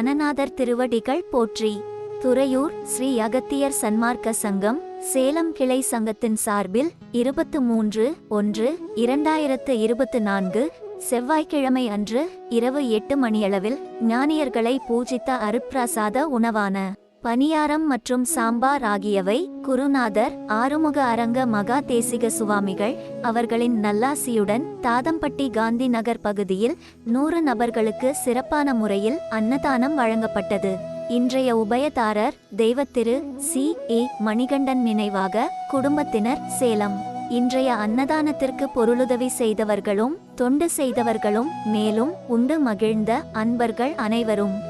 கணநாதர் திருவடிகள் போற்றி. துறையூர் ஸ்ரீ அகத்தியர் சன்மார்க்க சங்கம் சேலம் கிளை சங்கத்தின் சார்பில் இருபத்து மூன்று ஒன்று இரண்டாயிரத்து இருபத்து நான்கு செவ்வாய்க்கிழமை அன்று இரவு எட்டு மணியளவில் ஞானியர்களை பூஜித்த அருப்பிரசாத உணவான பனியாரம் மற்றும் சாம்பார் ஆகியவை குருநாதர் ஆறுமுக அரங்க மகா தேசிக சுவாமிகள் அவர்களின் நல்லாசியுடன் தாதம்பட்டி காந்தி நகர் பகுதியில் நூறு நபர்களுக்கு சிறப்பான முறையில் அன்னதானம் வழங்கப்பட்டது. இன்றைய உபயதாரர் தெய்வத்திரு சி. ஏ. மணிகண்டன் நினைவாக குடும்பத்தினர் சேலம். இன்றைய அன்னதானத்திற்கு பொருளுதவி செய்தவர்களும் தொண்டு செய்தவர்களும் மேலும் உண்டு மகிழ்ந்த அன்பர்கள் அனைவரும்.